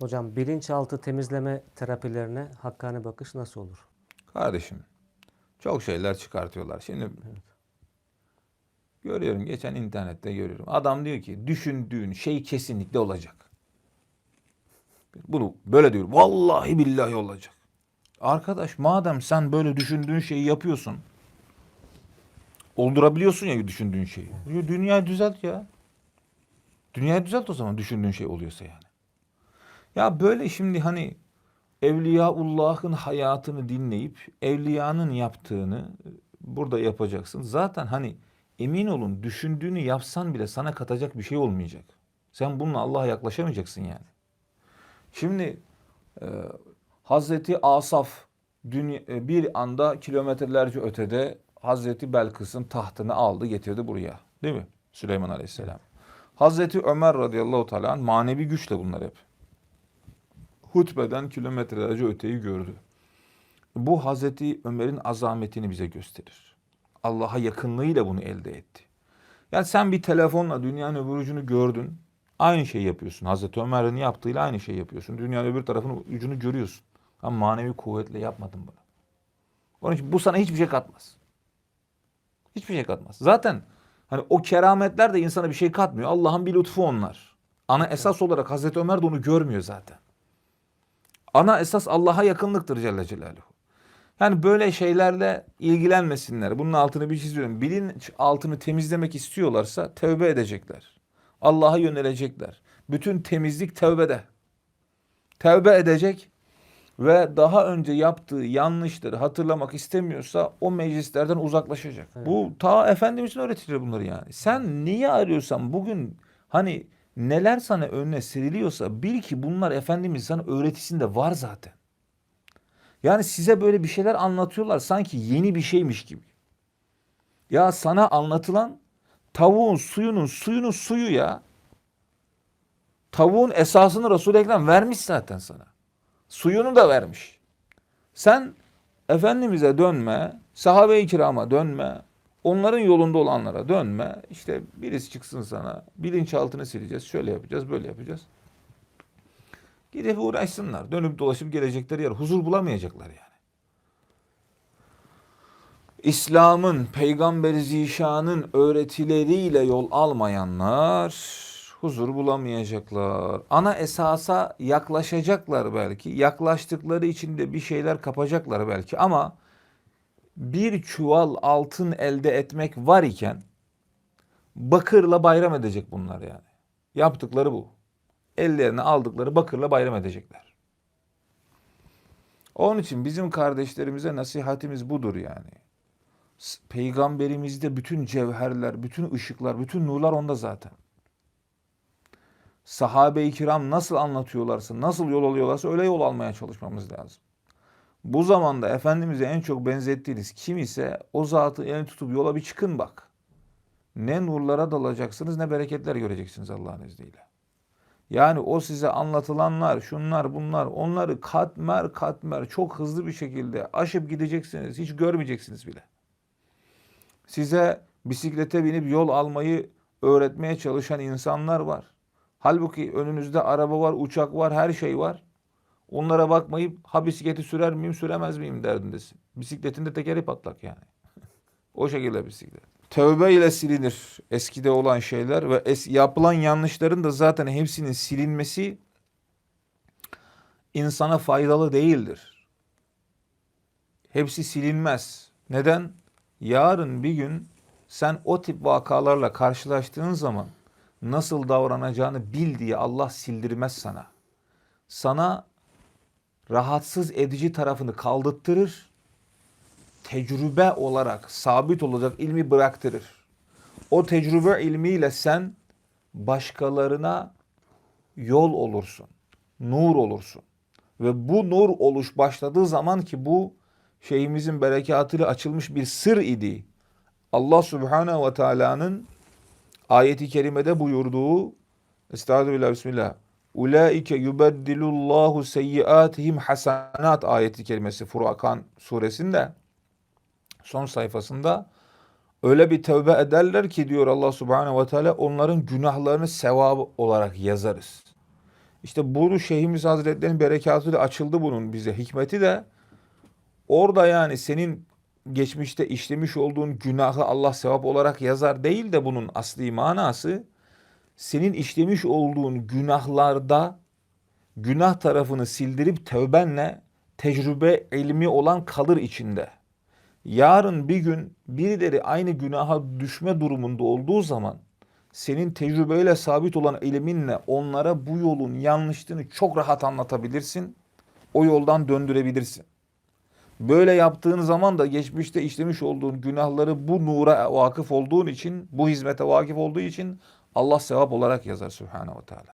Hocam bilinçaltı temizleme terapilerine hakkani bakış nasıl olur? Kardeşim çok şeyler çıkartıyorlar. Şimdi görüyorum geçen internette görüyorum. Adam diyor ki düşündüğün şey kesinlikle olacak. Bunu böyle diyor. Vallahi billahi olacak. Arkadaş madem sen böyle düşündüğün şeyi yapıyorsun. Oldurabiliyorsun ya düşündüğün şeyi. Dünyayı düzelt ya. Dünyayı düzelt o zaman düşündüğün şey oluyorsa yani. Ya böyle şimdi hani Evliyaullah'ın hayatını dinleyip evliyanın yaptığını burada yapacaksın. Zaten hani emin olun düşündüğünü yapsan bile sana katacak bir şey olmayacak. Sen bununla Allah'a yaklaşamayacaksın yani. Şimdi e, Hazreti Asaf dünya, e, bir anda kilometrelerce ötede Hazreti Belkıs'ın tahtını aldı getirdi buraya. Değil mi? Süleyman Aleyhisselam. Hazreti Ömer radıyallahu teala manevi güçle bunlar hep hutbeden kilometrelerce öteyi gördü. Bu Hazreti Ömer'in azametini bize gösterir. Allah'a yakınlığıyla bunu elde etti. Yani sen bir telefonla dünyanın öbür ucunu gördün. Aynı şeyi yapıyorsun. Hazreti Ömer'in yaptığıyla aynı şeyi yapıyorsun. Dünyanın öbür tarafının ucunu görüyorsun. Ama manevi kuvvetle yapmadın bunu. Onun için bu sana hiçbir şey katmaz. Hiçbir şey katmaz. Zaten hani o kerametler de insana bir şey katmıyor. Allah'ın bir lütfu onlar. Ana esas olarak Hazreti Ömer de onu görmüyor zaten. Ana esas Allah'a yakınlıktır Celle Celaluhu. Yani böyle şeylerle ilgilenmesinler. Bunun altını bir çiziyorum. Bilinç altını temizlemek istiyorlarsa tövbe edecekler. Allah'a yönelecekler. Bütün temizlik tövbede. Tövbe edecek ve daha önce yaptığı yanlışları hatırlamak istemiyorsa o meclislerden uzaklaşacak. Bu ta Efendimizin öğretileri bunları yani. Sen niye arıyorsan bugün hani neler sana önüne seriliyorsa bil ki bunlar Efendimiz sana öğretisinde var zaten. Yani size böyle bir şeyler anlatıyorlar sanki yeni bir şeymiş gibi. Ya sana anlatılan tavuğun suyunun suyunun suyu ya. Tavuğun esasını Resul-i Ekrem vermiş zaten sana. Suyunu da vermiş. Sen Efendimiz'e dönme, sahabe-i kirama dönme, onların yolunda olanlara dönme. İşte birisi çıksın sana, bilinçaltını sileceğiz, şöyle yapacağız, böyle yapacağız. Gidip uğraşsınlar. Dönüp dolaşıp gelecekleri yer. Huzur bulamayacaklar yani. İslam'ın, Peygamber Zişan'ın öğretileriyle yol almayanlar huzur bulamayacaklar. Ana esasa yaklaşacaklar belki. Yaklaştıkları için de bir şeyler kapacaklar belki ama bir çuval altın elde etmek var iken bakırla bayram edecek bunlar yani. Yaptıkları bu. Ellerine aldıkları bakırla bayram edecekler. Onun için bizim kardeşlerimize nasihatimiz budur yani. Peygamberimizde bütün cevherler, bütün ışıklar, bütün nurlar onda zaten. Sahabe-i kiram nasıl anlatıyorlarsa, nasıl yol alıyorlarsa öyle yol almaya çalışmamız lazım. Bu zamanda Efendimiz'e en çok benzettiğiniz kim ise o zatı elini tutup yola bir çıkın bak. Ne nurlara dalacaksınız ne bereketler göreceksiniz Allah'ın izniyle. Yani o size anlatılanlar, şunlar bunlar onları katmer katmer çok hızlı bir şekilde aşıp gideceksiniz. Hiç görmeyeceksiniz bile. Size bisiklete binip yol almayı öğretmeye çalışan insanlar var. Halbuki önünüzde araba var, uçak var, her şey var. Onlara bakmayıp ha bisikleti sürer miyim, süremez miyim derdindesin. Bisikletin de tekeri patlak yani. o şekilde bisiklet. Tövbe ile silinir eskide olan şeyler ve es- yapılan yanlışların da zaten hepsinin silinmesi insana faydalı değildir. Hepsi silinmez. Neden? Yarın bir gün sen o tip vakalarla karşılaştığın zaman nasıl davranacağını bil diye Allah sildirmez sana. Sana rahatsız edici tarafını kaldırttırır. Tecrübe olarak sabit olacak ilmi bıraktırır. O tecrübe ilmiyle sen başkalarına yol olursun. Nur olursun. Ve bu nur oluş başladığı zaman ki bu şeyimizin berekatıyla açılmış bir sır idi. Allah Subhanahu ve Teala'nın ayeti kerimede buyurduğu Estağfirullah Bismillah. Ulaike yubeddilullahu seyyiatihim hasanat ayeti kerimesi Furkan suresinde son sayfasında öyle bir tövbe ederler ki diyor Allah Subhanahu ve Teala onların günahlarını sevap olarak yazarız. İşte bunu Şeyhimiz Hazretleri'nin berekatı açıldı bunun bize. Hikmeti de orada yani senin geçmişte işlemiş olduğun günahı Allah sevap olarak yazar değil de bunun asli manası senin işlemiş olduğun günahlarda günah tarafını sildirip tövbenle tecrübe ilmi olan kalır içinde. Yarın bir gün birileri aynı günaha düşme durumunda olduğu zaman senin tecrübeyle sabit olan ilminle onlara bu yolun yanlışlığını çok rahat anlatabilirsin. O yoldan döndürebilirsin. Böyle yaptığın zaman da geçmişte işlemiş olduğun günahları bu nura vakıf olduğun için, bu hizmete vakıf olduğu için Allah sevap olarak yazar Subhanahu ve Teala.